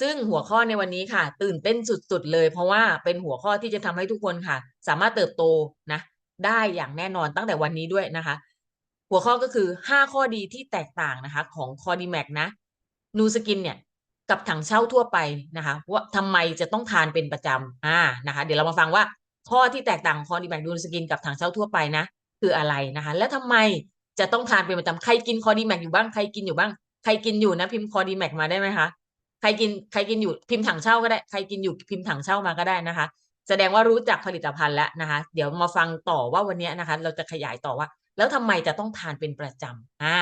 ซึ่งหัวข้อในวันนี้ค่ะ ตื่นเต้นสุด ๆ เลย เพราะว่าเป็นหัวข้อที่จะทำให้ทุกคนค่ะ สามารถเติบโตนะ ได้อย่างแน่นอนตั้งแต่วันนี้ด้วยนะคะ หัวข้อก็คือ 5 ข้อดีที่แตกต่างนะคะ ของ Codimac นะนูสกินเนี่ยกับถังเช่าทั่วไปนะคะว่าทำไมจะต้องทานเป็นประจำอ่านะคะ เดี๋ยวเรามาฟังว่าข้อที่แตกต่างของ Codimac นูสกินกับถังเช่าทั่วไปนะ คืออะไรนะคะ และทำไมจะต้องทานเป็นประจำใครกิน Codimac อยู่บ้างใครกินอยู่บ้างใครกินอยู่นะพิมพ์ Codimac มาได้ไหมคะ ใครกินใครกินอยู่พิมพ์ถังเช่าก็ได้ใครกินอยู่พิมพ์ถังเช่ามาก็ได้นะคะ แสดงว่ารู้จักผลิตภัณฑ์แล้วนะคะ เดี๋ยวมาฟังต่อว่าวันนี้นะคะ เราจะขยายต่อว่า แล้วทำไมจะต้องทานเป็นประจำอ่า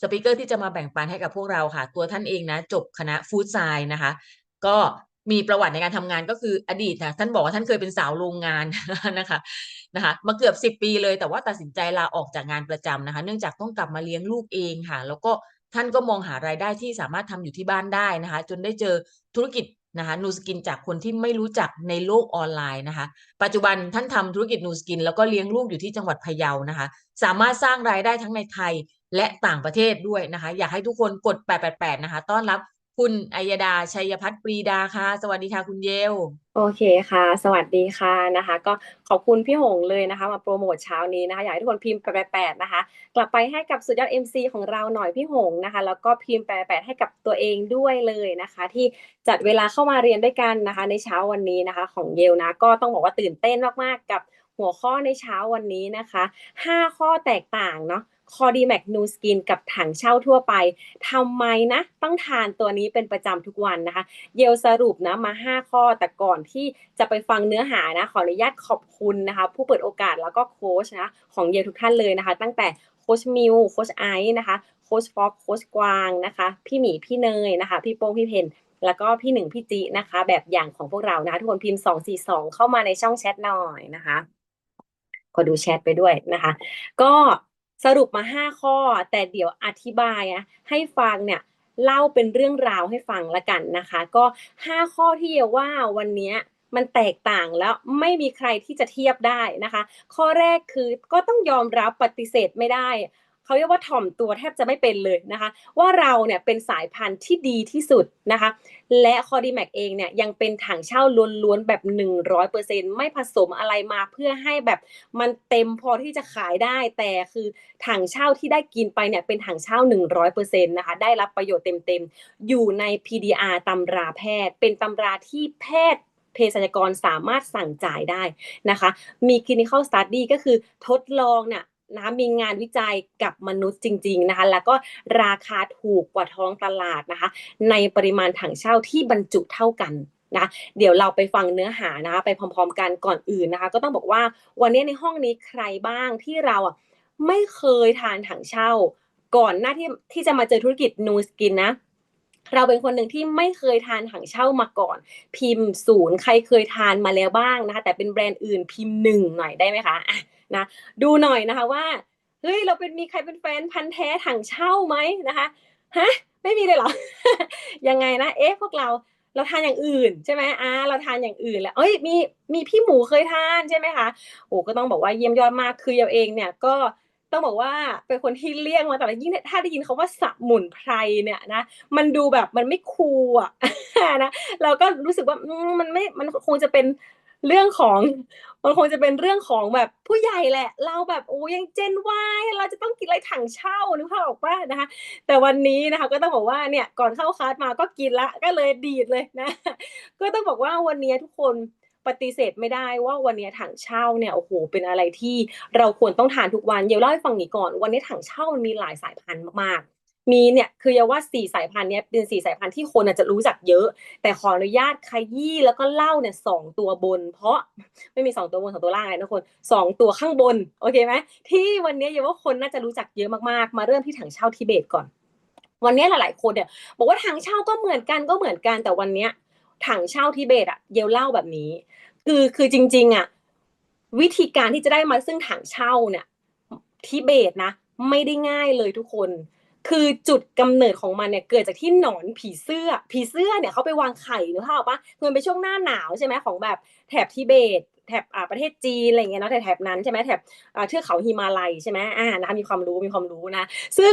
สปิเกอร์ที่จะมาแบ่งปันให้กับพวกเราค่ะ ตัวท่านเองนะ จบคณะฟู้ดไซน์นะคะ ก็มีประวัติในการทำงานก็คืออดีตนะท่านบอกว่าท่านเคยเป็นสาวโรงงานนะคะนะคะมาเกือบสิบปีเลยแต่ว่าตัดสินใจลาออกจากงานประจำนะคะ เนื่องจากต้องกลับมาเลี้ยงลูกเองค่ะ แล้วก็ ท่านก็มองหารายได้ที่สามารถทำอยู่ที่บ้านได้นะคะ จนได้เจอธุรกิจนะคะนูสกินจากคนที่ไม่รู้จักในโลกออนไลน์นะคะ ปัจจุบันท่านทำธุรกิจนูสกิน แล้วก็เลี้ยงลูกอยู่ที่จังหวัดพะเยานะคะ สามารถสร้างรายได้ทั้งในไทยและต่างประเทศด้วยนะคะ อยากให้ทุกคนกด 888 นะคะ ต้อนรับ คุณอัยดาชัยพัฒน์ปรีดาค่ะ สวัสดีค่ะคุณเยล โอเคค่ะ สวัสดีค่ะนะคะ ก็ขอบคุณพี่หงเลยนะคะ มาโปรโมทเช้านี้นะคะ อยากให้ทุกคนพิมพ์แปดนะคะ กลับไปให้กับสุดยอด MC ของเราหน่อยพี่หงนะคะ แล้วก็พิมพ์แปดให้กับตัวเองด้วยเลยนะคะ ที่จัดเวลาเข้ามาเรียนด้วยกันนะคะ ในเช้าวันนี้นะคะ ของเยลนะ ก็ต้องบอกว่าตื่นเต้นมากๆกับหัวข้อในเช้าวันนี้นะคะ 5 ข้อแตกต่างเนาะ คอดีแมกนูสกินกับถังเช่าทั่วไปทำไมนะ ต้องทานตัวนี้เป็นประจำทุกวันนะคะ เยลสรุปนะมา 5 ข้อแต่ก่อนที่จะไปฟังเนื้อหานะ ขออนุญาตขอบคุณนะคะ ผู้เปิดโอกาสแล้วก็โค้ชนะของเยลทุกท่านเลยนะคะ ตั้งแต่โค้ชมิวโค้ชไอซ์นะคะโค้ชฟ็อกโค้ชกวางนะคะ พี่หมีพี่เนยนะคะ พี่โป้งพี่เพนแล้วก็พี่หนึ่งพี่จีนะคะ แบบอย่างของพวกเรานะคะทุกคนพิมพ์ 242 เข้ามาในช่องแชทหน่อยนะคะขอดูแชทไปด้วยนะคะ ก็ สรุปมาห้าข้อ แต่เดี๋ยวอธิบายอะให้ฟังเนี่ยเล่าเป็นเรื่องราวให้ฟังละกันนะคะ ก็ห้าข้อที่เยาว่าวันนี้มันแตกต่างแล้วไม่มีใครที่จะเทียบได้นะคะ ข้อแรกคือก็ต้องยอมรับปฏิเสธไม่ได้ เขาเรียกว่าถ่อมตัวแทบจะไม่เป็นเลยนะคะ ว่าเราเนี่ยเป็นสายพันธุ์ที่ดีที่สุดนะคะ และคอดีแม็กเองเนี่ยยังเป็นถังเช่าล้วนๆแบบ 100%ไม่ผสมอะไรมาเพื่อให้แบบมันเต็มพอที่จะขายได้ แต่คือถังเช่าที่ได้กินไปเนี่ยเป็นถังเช่า 100%นะคะได้รับประโยชน์เต็มๆ อยู่ใน PDR ตำราแพทย์ เป็นตำราที่แพทย์เภสัชกรสามารถสั่งจ่ายได้นะคะ มี clinical study ก็คือทดลองเนี่ย นะมีงานวิจัยกับมนุษย์จริง ๆนะคะ แล้วก็ราคาถูกกว่าท้องตลาดนะคะ ในปริมาณถังเช่าที่บรรจุเท่ากันนะเดี๋ยวเราไปฟังเนื้อหานะคะไปพร้อมๆ กันก่อนอื่นนะคะ ก็ต้องบอกว่าวันนี้ในห้องนี้ใครบ้างที่เราอะไม่เคยทานถังเช่า ก่อนหน้าที่ที่จะมาเจอธุรกิจนูสกินนะ เราเป็นคนหนึ่งที่ไม่เคยทานถังเช่ามาก่อน พิมพ์ศูนย์ใครเคยทานมาแล้วบ้างนะคะ แต่เป็นแบรนด์อื่นพิมพ์หนึ่งหน่อยได้ไหมคะนะดูหน่อยนะคะว่าเฮ้ยเราเป็นมีใครเป็นแฟนพันธ์แท้ถังเช่าไหมนะคะฮะไม่มีเลยเหรอยังไงนะเอ๊ะพวกเราเราทานอย่างอื่นใช่ไหมอ่าเราทานอย่างอื่นแล้วเอ้ยมีมีพี่หมูเคยทานใช่ไหมคะโอ้ก็ต้องบอกว่าเยี่ยมยอดมากคือเราเองเนี่ยก็ ต้องบอกว่าเป็นคนที่เลี่ยงมาแต่ละยิ่งถ้าได้ยินคาว่าสับหมุนไพรเนี่ยนะมันดูแบบมันไม่คูลอะนะเราก็รู้สึกว่ามันไม่มันคงจะเป็นเรื่องของมันคงจะเป็นเรื่องของแบบผู้ใหญ่แหละ เราแบบโอ้ยังเจนวายเราจะต้องกินอะไรถังเช่านึกภาพออกป่ะนะคะ แต่วันนี้นะคะก็ต้องบอกว่าเนี่ยก่อนเข้าคลาสมาก็กินละก็เลยดีดเลยนะ ก็ต้องบอกว่าวันนี้ทุกคน ปฏิเสธไม่ได้ว่าวันนี้ถังเช่าเนี่ยโอ้โหเป็นอะไรที่เราควรต้องทานทุกวันเดี๋ยวเล่าให้ฟังนี้ก่อน วันนี้ถังเช่ามันมีหลายสายพันธุ์มากๆ มีเนี่ยคืออย่าว่าสี่สายพันธุ์เนี้ยเป็นสี่สายพันธุ์ที่คนอาจจะรู้จักเยอะ แต่ขออนุญาตขยี้แล้วก็เล่าเนี่ยสองตัวบน เพราะไม่มีสองตัวบนสองตัวล่างไงทุกคนสองตัวข้างบนโอเคไหมที่วันนี้อย่าว่าคนน่าจะรู้จักเยอะมากๆ มาเริ่มที่ถังเช่าทิเบตก่อนวันนี้หลายๆคนเนี่ยบอกว่าถังเช่าก็เหมือนกันก็เหมือนกันแต่วันเนี้ย ถังเช่าทิเบตอะเยวเล่าแบบนี้ คือคือจริงๆอะวิธีการที่จะได้มาซึ่งถังเช่าเนี่ยทิเบตนะ ไม่ได้ง่ายเลยทุกคน คือจุดกำเนิดของมันเนี่ยเกิดจากที่หนอนผีเสื้อ ผีเสื้อเนี่ยเขาไปวางไข่หรือเปล่าปะคือมันเป็นช่วงหน้าหนาวใช่ไหมของแบบแถบทิเบตแถบอ่าประเทศจีนอะไรเงี้ยเนาะแถบนั้นใช่ไหมแถบอ่าเทือกเขาฮิมาลัยใช่ไหมอ่านะมีความรู้มีความรู้นะ ซึ่ง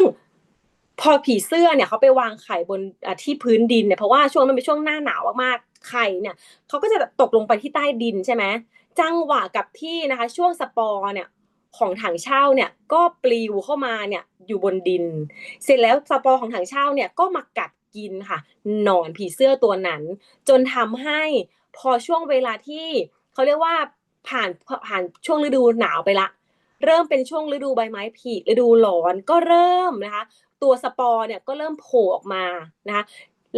พอผีเสื้อเนี่ยเขาไปวางไข่บนที่พื้นดินเนี่ยเพราะว่าช่วงนั้นเป็นช่วงหน้าหนาวมากๆไข่เนี่ยเขาก็จะตกลงไปที่ใต้ดินใช่ไหมจังหวะกับที่นะคะ ช่วงสปอร์เนี่ยของถังเช่าเนี่ยก็ปลิวเข้ามาเนี่ยอยู่บนดิน เสร็จแล้วสปอร์ของถังเช่าเนี่ยก็มากัดกินค่ะหนอนผีเสื้อตัวนั้น จนทำให้พอช่วงเวลาที่เขาเรียกว่าผ่านผ่านช่วงฤดูหนาวไปละ เริ่มเป็นช่วงฤดูใบไม้ผลิฤดูร้อนก็เริ่มนะคะ ตัวสปอร์เนี่ยก็เริ่มโผล่ออกมานะคะ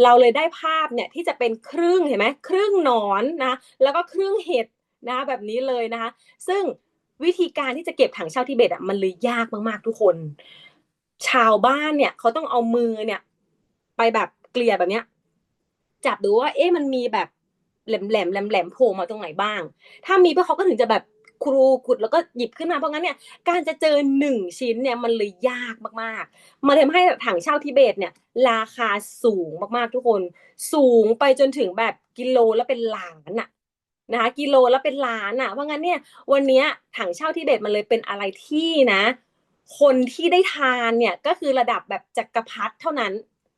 เราเลยได้ภาพเนี่ยที่จะเป็นครึ่งเห็นไหมครึ่งหนอนนะแล้วก็ครึ่งเห็ดนะแบบนี้เลยนะคะ ซึ่งวิธีการที่จะเก็บถังเช่าทิเบตอะมันเลยยากมากๆทุกคน ชาวบ้านเนี่ยเขาต้องเอามือเนี่ย ไปแบบเกลี่ยแบบเนี้ยจับดูว่าเอ๊ะมันมีแบบแหลมแหลมแหลมแหลมโผล่มาตรงไหนบ้าง ถ้ามีพวกเขาก็ถึงจะแบบ ครูกุดแล้วก็หยิบขึ้นมาเพราะงั้นเนี่ยการจะเจอหนึ่งชิ้นเนี่ยมันเลยยากมากๆมันทำให้ถังเช่าทิเบตเนี่ยราคาสูงมากๆทุกคน สูงไปจนถึงแบบกิโลแล้วเป็นล้านอะนะคะกิโลแล้วเป็นล้านอะเพราะงั้นเนี่ยวันนี้ถังเช่าทิเบตมันเลยเป็นอะไรที่นะ คนที่ได้ทานเนี่ยก็คือระดับแบบจักรพรรดิเท่านั้น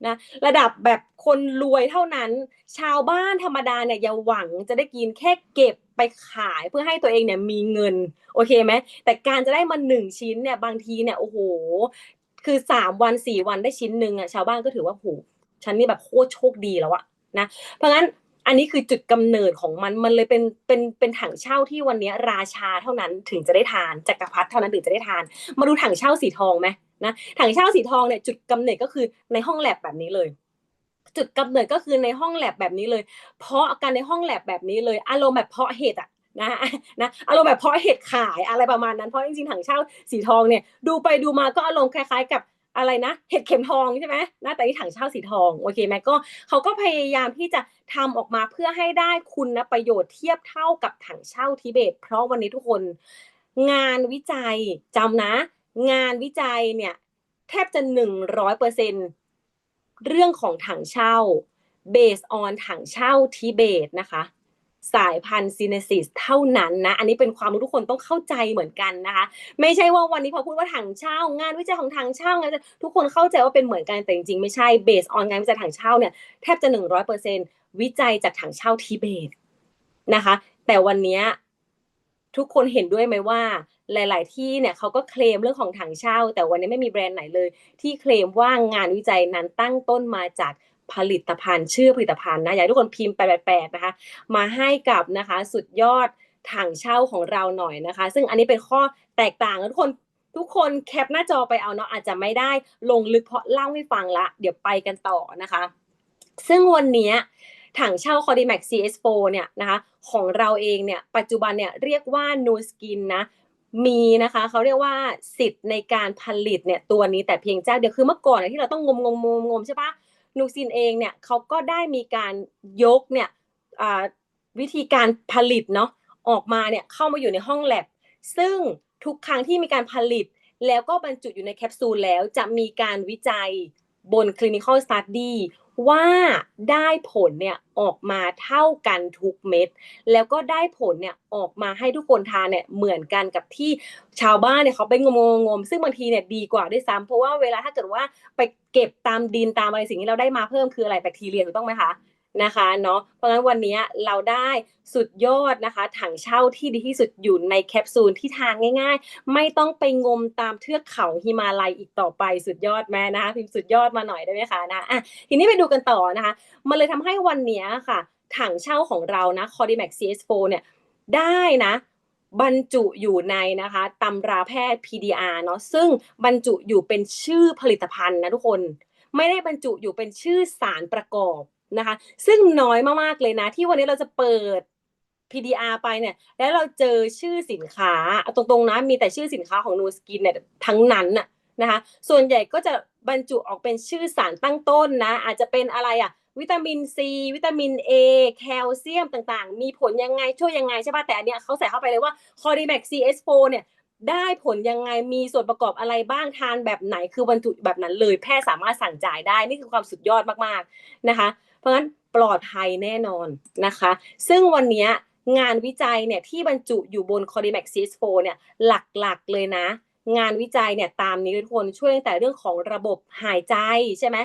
นะระดับแบบคนรวยเท่านั้น ชาวบ้านธรรมดาเนี่ยอย่าหวังจะได้กินแค่เก็บไปขายเพื่อให้ตัวเองเนี่ยมีเงินโอเคไหมแต่การจะได้มาหนึ่งชิ้นเนี่ยบางทีเนี่ยโอ้โห คือสามวันสี่วันได้ชิ้นหนึ่งอะชาวบ้านก็ถือว่าโหฉันนี่แบบโคตรโชคดีแล้วอะนะเพราะงั้นอันนี้คือจุดกำเนิดของมัน มันเลยเป็น เป็น เป็นถังเช่าที่วันนี้ราชาเท่านั้นถึงจะได้ทานจักรพรรดิเท่านั้นถึงจะได้ทาน มาดูถังเช่าสีทองไหม นะถังเช่าสีทองเนี่ยจุดกำเนิดก็คือในห้องแลบแบบนี้เลย จุดกำเนิดก็คือในห้องแลบแบบนี้เลย เพราะกันในห้องแลบแบบนี้เลยอารมณ์แบบเพาะเห็ดอะนะนะอารมณ์แบบเพาะเห็ดขายอะไรประมาณนั้นเพราะจริงๆถังเช่าสีทองเนี่ยดูไปดูมาก็อารมณ์คล้ายๆกับอะไรนะเห็ดเข็มทองใช่ไหมนะแต่ที่ถังเช่าสีทองโอเคไหมก็เขาก็พยายามที่จะทำออกมาเพื่อให้ได้คุณประโยชน์เทียบเท่ากับถังเช่าทิเบต เพราะวันนี้ทุกคนงานวิจัยจำนะ งานวิจัยเนี่ยแทบจะหนึ่งร้อยเปอร์เซ็นเรื่องของถังเช่า based on ถังเช่าทิเบตนะคะ สายพันธุ์ซีเนซิสเท่านั้นนะ อันนี้เป็นความรู้ทุกคนต้องเข้าใจเหมือนกันนะคะ ไม่ใช่ว่าวันนี้พอพูดว่าถังเช่า งานวิจัยของถังเช่างานทุกคนเข้าใจว่าเป็นเหมือนกันแต่จริงๆไม่ใช่ based on งานวิจัยถังเช่าเนี่ยแทบจะหนึ่งร้อยเปอร์เซ็นวิจัยจากถังเช่าทิเบตนะคะ แต่วันนี้ ทุกคนเห็นด้วยไหมว่า หลาย ๆ ที่เนี่ยเขาก็เคลมเรื่องของถังเช่า แต่วันนี้ไม่มีแบรนด์ไหนเลย ที่เคลมว่างานวิจัยนั้นตั้งต้นมาจากผลิตภัณฑ์ชื่อผลิตภัณฑ์นะอยากให้ทุกคนพิมพ์แปลกๆนะคะ มาให้กับนะคะสุดยอดถังเช่าของเราหน่อยนะคะ ซึ่งอันนี้เป็นข้อแตกต่างทุกคนทุกคนแคปหน้าจอไปเอาเนาะอาจจะไม่ได้ลงลึกเพราะเล่าให้ฟังละ เดี๋ยวไปกันต่อนะคะ ซึ่งวันนี้ ถังเช่า c o d i m a x CS4 เนี่ยนะคะของเราเองเนี่ยปัจจุบันเนี่ยเรียกว่า No Skin นะมีนะคะเขาเรียกว่าสิทธิ์ในการผลิตเนี่ยตัวนี้แต่เพียงเจ้าเดียวคือเมื่อก่อนเนี่ยที่เราต้องงมงมงมงมใช่ปะนูซินเองเนี่ยเขาก็ได้มีการยกเนี่ยวิธีการผลิตเนาะออกมาเนี่ยเข้ามาอยู่ในห้องแลบซึ่งทุกครั้งที่มีการผลิต แล้วก็บรรจุอยู่ในแคปซูลแล้วจะมีการวิจัยบน clinical study ว่าได้ผลเนี่ยออกมาเท่ากันทุกเม็ด แล้วก็ได้ผลเนี่ยออกมาให้ทุกคนทานเนี่ยเหมือนกันกับที่ชาวบ้านเนี่ยเขาไปงมงมซึ่งบางทีเนี่ยดีกว่าด้วยซ้ำเพราะว่าเวลาถ้าเกิดว่าไปเก็บตามดินตามอะไรสิ่งที่เราได้มาเพิ่มคืออะไรแบคทีเรียถูกต้องไหมคะ นะคะเนาะเพราะงั้นวันนี้เราได้สุดยอดนะคะ ถังเช่าที่ดีที่สุดอยู่ในแคปซูลที่ทานง่าย ๆ ไม่ต้องไปงมตามเทือกเขาฮิมาลัยอีกต่อไปสุดยอดแม่นะคะพิมพ์สุดยอดมาหน่อยได้ไหมคะนะอะทีนี้ไปดูกันต่อนะคะ มันเลยทำให้วันนี้ค่ะ ถังเช่าของเรานะ c o d i m a x CS4 เนี่ยได้นะ บรรจุอยู่ในนะคะตำราแพทย์ PDR เนาะซึ่งบรรจุอยู่เป็นชื่อผลิตภัณฑ์นะทุกคน ไม่ได้บรรจุอยู่เป็นชื่อสารประกอบ นะคะ ซึ่งน้อยมากๆเลยนะ ที่วันนี้เราจะเปิด PDR ไปเนี่ย แล้วเราเจอชื่อสินค้าตรงๆนะมีแต่ชื่อสินค้าของ Nu Skin เนี่ยทั้งนั้นน่ะนะคะ ส่วนใหญ่ก็จะบรรจุออกเป็นชื่อสารตั้งต้นนะ อาจจะเป็นอะไรอะวิตามินซีวิตามิน A แคลเซียมต่างๆ มีผลยังไงช่วยยังไงใช่ป่ะแต่อันเนี้ยเขาใส่เข้าไปเลยว่า c o d i m a x CS4 เนี่ยได้ผลยังไงมีส่วนประกอบอะไรบ้างทานแบบไหนคือบรรจุแบบนั้นเลยแพทย์สามารถสั่งจ่ายได้นี่คือความสุดยอดมากๆนะคะ เพราะฉะนั้นปลอดภัยแน่นอนนะคะ ซึ่งวันนี้งานวิจัยเนี่ยที่บรรจุอยู่บน c o d i m a x CS4 เนี่ยหลักๆเลยนะ งานวิจัยเนี่ยตามนี้ทุกคนช่วยตั้งแต่เรื่องของระบบหายใจใช่ไหม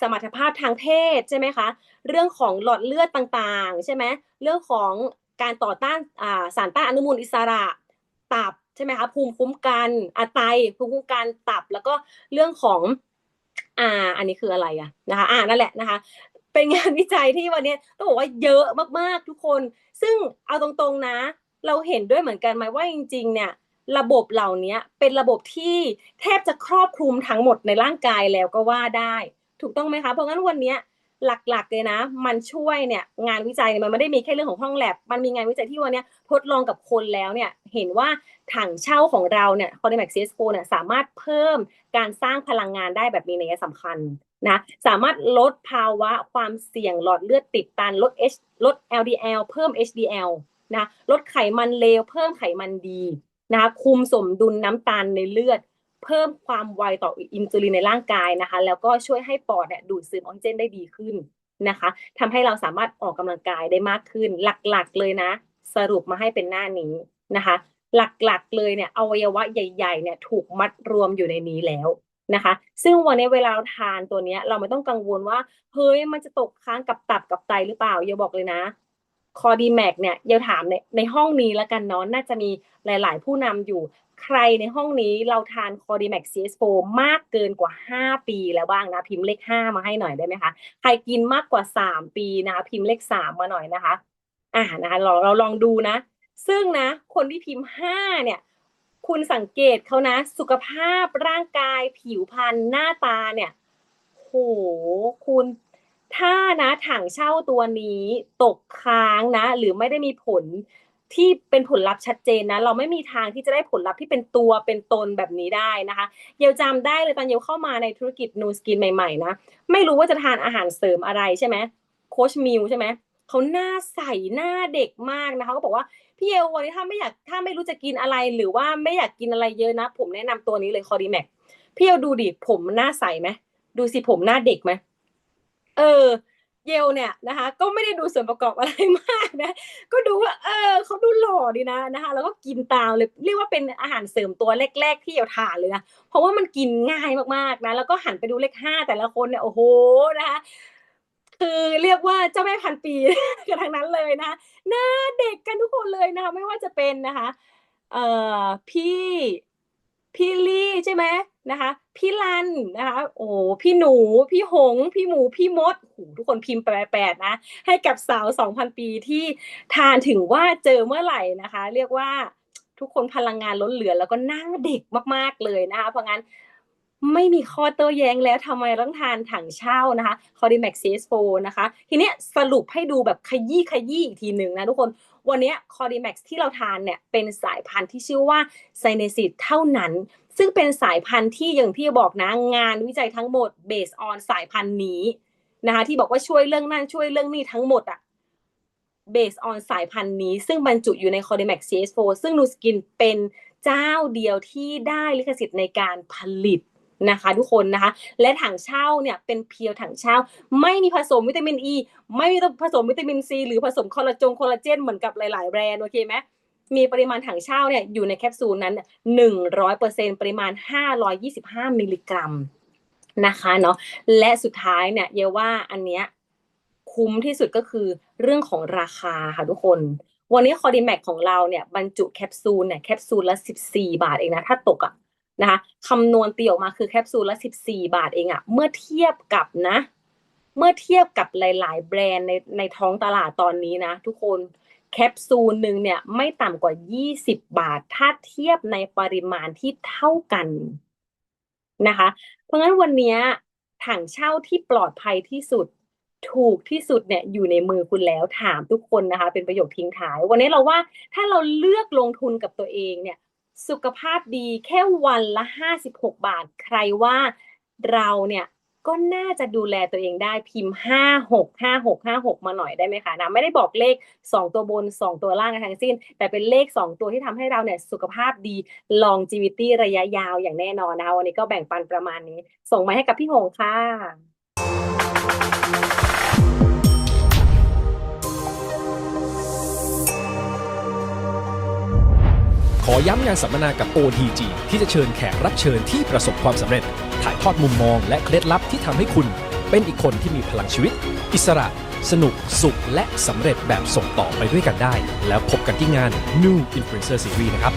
สมรรถภาพทางเพศใช่ไหมคะเรื่องของหลอดเลือดต่างๆใช่ไหมเรื่องของการต่อต้านาสารต้านอนุมูลอิสระตับใช่ไหมคะภูมิคุ้มกันอาไตภูมิคุ้มกันตับแล้วก็เรื่องของอ่าอันนี้คืออะไรอะนะคะอ่านั่นแหละนะคะ เป็นงานวิจัยที่วันนี้ต้องบอกว่าเยอะมากๆทุกคน ซึ่งเอาตรงๆนะ เราเห็นด้วยเหมือนกันไหมว่าจริง ๆ เนี่ยระบบเหล่านี้เป็นระบบที่แทบจะครอบคลุมทั้งหมดในร่างกายแล้วก็ว่าได้ ถูกต้องไหมคะ เพราะงั้นวันนี้หลักๆเลยนะ มันช่วยเนี่ยงานวิจัยเนี่ยมันไม่ได้มีแค่เรื่องของห้องแลบ มันมีงานวิจัยที่วันนี้ทดลองกับคนแล้วเนี่ยเห็นว่าถังเช่าของเราเนี่ย c o r d i m a x CSGO เนี่ยสามารถเพิ่มการสร้างพลังงานได้แบบมีนัยสำคัญ นะสามารถลดภาวะความเสี่ยงหลอดเลือดติดตันลด H ลด LDL เพิ่ม HDL นะลดไขมันเลวเพิ่มไขมันดีนะคะคุมสมดุลน้ำตาลในเลือด เพิ่มความไวต่ออินซูลินในร่างกายนะคะ แล้วก็ช่วยให้ปอดเนี่ยดูดซึมออกซิเจนได้ดีขึ้นนะคะทำให้เราสามารถออกกำลังกายได้มากขึ้น หลักๆเลยนะ สรุปมาให้เป็นหน้านี้นะคะ หลักๆเลยเนี่ยอวัยวะใหญ่ ๆเนี่ยถูกมัดรวมอยู่ในนี้แล้ว นะคะ ซึ่งวันนี้เวลาทานตัวเนี้ย เราไม่ต้องกังวลว่า เฮ้ยมันจะตกค้างกับตับกับไตหรือเปล่าอย่าบอกเลยนะคอดีแม็กเนี่ยเดี๋ยวถามในในห้องนี้แล้วกันเนาะน่าจะมีหลาย ๆ ผู้นำอยู่ใครในห้องนี้เราทานคอดีแม็ก CS4 มากเกินกว่า 5 ปีแล้วบ้างนะ พิมพ์เลข 5 มาให้หน่อยได้ไหมคะใครกินมากกว่า 3 ปีนะคะพิมพ์เลข 3 มาหน่อยนะคะอ่านะคะเราเราลองดูนะ ซึ่งนะ คนที่พิมพ์ 5 เนี่ย คุณสังเกตเขานะ สุขภาพร่างกายผิวพรรณหน้าตาเนี่ยโหคุณถ้านะถังเช่าตัวนี้ตกค้างนะ หรือไม่ได้มีผลที่เป็นผลลัพธ์ชัดเจนนะ เราไม่มีทางที่จะได้ผลลัพธ์ที่เป็นตัวเป็นตนแบบนี้ได้นะคะเยวจำได้เลยตอนเยวเข้ามาในธุรกิจนูสกินใหม่ๆนะไม่รู้ว่าจะทานอาหารเสริมอะไรใช่ไหมโคชมิลใช่ไหมเขาหน้าใสหน้าเด็กมากนะคะเขาบอกว่า พี่เอลวันนี้ถ้าไม่อยากถ้าไม่รู้จะกินอะไรหรือว่าไม่อยากกินอะไรเยอะนะ ผมแนะนำตัวนี้เลยคอดีแม็กพี่เอลดูดิผมหน้าใสไหมดูสิผมหน้าเด็กไหมเออ เยลเนี่ยนะคะ ก็ไม่ได้ดูส่วนประกอบอะไรมากนะ ก็ดูว่าเออเขาดูหล่อดีนะนะคะ แล้วก็กินตามเลยเรียกว่าเป็นอาหารเสริมตัวแรก ๆ ที่เยลทานเลยนะเพราะว่ามันกินง่ายมากๆนะแล้วก็หันไปดูเลขห้าแต่ละคนเนี่ยโอ้โหนะคะ คือเรียกว่าเจ้าแม่พันปีกันทั้งนั้นเลยนะคะหน้าเด็กกันทุกคนเลยนะคะไม่ว่าจะเป็นนะคะเอ่อพี่พี่ลี่ใช่ไหมนะคะพี่ลันนะคะโอ้พี่หนูพี่หง พี่หมูพี่มดโอ้ทุกคนพิมพ์แปดๆนะ ให้กับสาวสองพันปีที่ทานถึงว่าเจอเมื่อไหร่นะคะ เรียกว่าทุกคนพลังงานล้นเหลือแล้วก็หน้าเด็กมากๆเลยนะคะเพราะงั้น ไม่มีข้อโต้แย้งแล้วทำไมต้องทานถังเช่านะคะ c o d i m a x CS4 นะคะ ทีเนี้ยสรุปให้ดูแบบขยี้ขยี้อีกทีหนึ่งนะทุกคนวันนี้ย c o d i m a x ที่เราทานเนี่ยเป็นสายพันธุ์ที่ชื่อว่าไซเนซิตเท่านั้น ซึ่งเป็นสายพันธุ์ที่อย่างที่บอกนะงานวิจัยทั้งหมด based on สายพันธุ์นี้นะคะที่บอกว่าช่วยเรื่องนั่นช่วยเรื่องนี้ทั้งหมดอะ based on สายพันธุ์นี้ ซึ่งบรรจุอยู่ใน c o d i m a x CS4 ซึ่งนูสกินเป็นเจ้าเดียวที่ได้ลิขสิทธิ์ในการผลิต นะคะทุกคนนะคะ และถังเช่าเนี่ยเป็นเพียวถังเช่า ไม่มีผสมวิตามินอ e, ีไม่มีผสมวิตามินซีหรือผสมคอลลาจงคอลลาเจนเหมือนกับหลาย ๆ แบรนด์โอเคไหมมีปริมาณถังเช่าเนี่ยอยู่ในแคปซูลนั้นหนึ่งร้อยเปอร์เซ็นปริมาณห้าร้อยยี่สิบห้ามิลลิกรัมนะคะเนาะและสุดท้ายเนี่ยเยาว่าอันเนี้ยคุ้มที่สุดก็คือเรื่องของราคาค่ะทุกคน วันนี้คอดีแม็กของเราเนี่ยบรรจุแคปซูลเนี่ยแคปซูลละสิบสี่บาทเองนะ ถ้าตกอะ นะคะคำนวณตีออกมาคือแคปซูลละ14 บาทเองอะเมื่อเทียบกับนะ เมื่อเทียบกับหลาย ๆ แบรนด์ในในท้องตลาดตอนนี้นะ ทุกคนแคปซูลหนึ่งเนี่ยไม่ต่ำกว่า 20 บาท ถ้าเทียบในปริมาณที่เท่ากันนะคะ เพราะงั้นวันนี้ถังเช่าที่ปลอดภัยที่สุดถูกที่สุดเนี่ยอยู่ในมือคุณแล้วถามทุกคนนะคะ เป็นประโยคทิ้งท้าย วันนี้เราว่าถ้าเราเลือกลงทุนกับตัวเองเนี่ย สุขภาพดีแค่วันละ 56 บาท ใครว่าเราเนี่ยก็น่าจะดูแลตัวเองได้พิมพ์ 56 56 56 มาหน่อยได้ไหมคะนะไม่ได้บอกเลข 2 ตัวบน 2 ตัวล่างทั้งสิ้น แต่เป็นเลข 2 ตัวที่ทำให้เราเนี่ยสุขภาพดี longevity ระยะยาวอย่างแน่นอนนะคะวันนี้ก็แบ่งปันประมาณนี้ ส่งมาให้กับพี่หงค่ะ ย้ำงานสัมมนากับ OTG ที่จะเชิญแขกรับเชิญที่ประสบความสำเร็จ ถ่ายทอดมุมมองและเคล็ดลับที่ทำให้คุณ เป็นอีกคนที่มีพลังชีวิต อิสระ สนุก สุข และสำเร็จแบบส่งต่อไปด้วยกันได้ แล้วพบกันที่งาน New Influencer Series นะครับ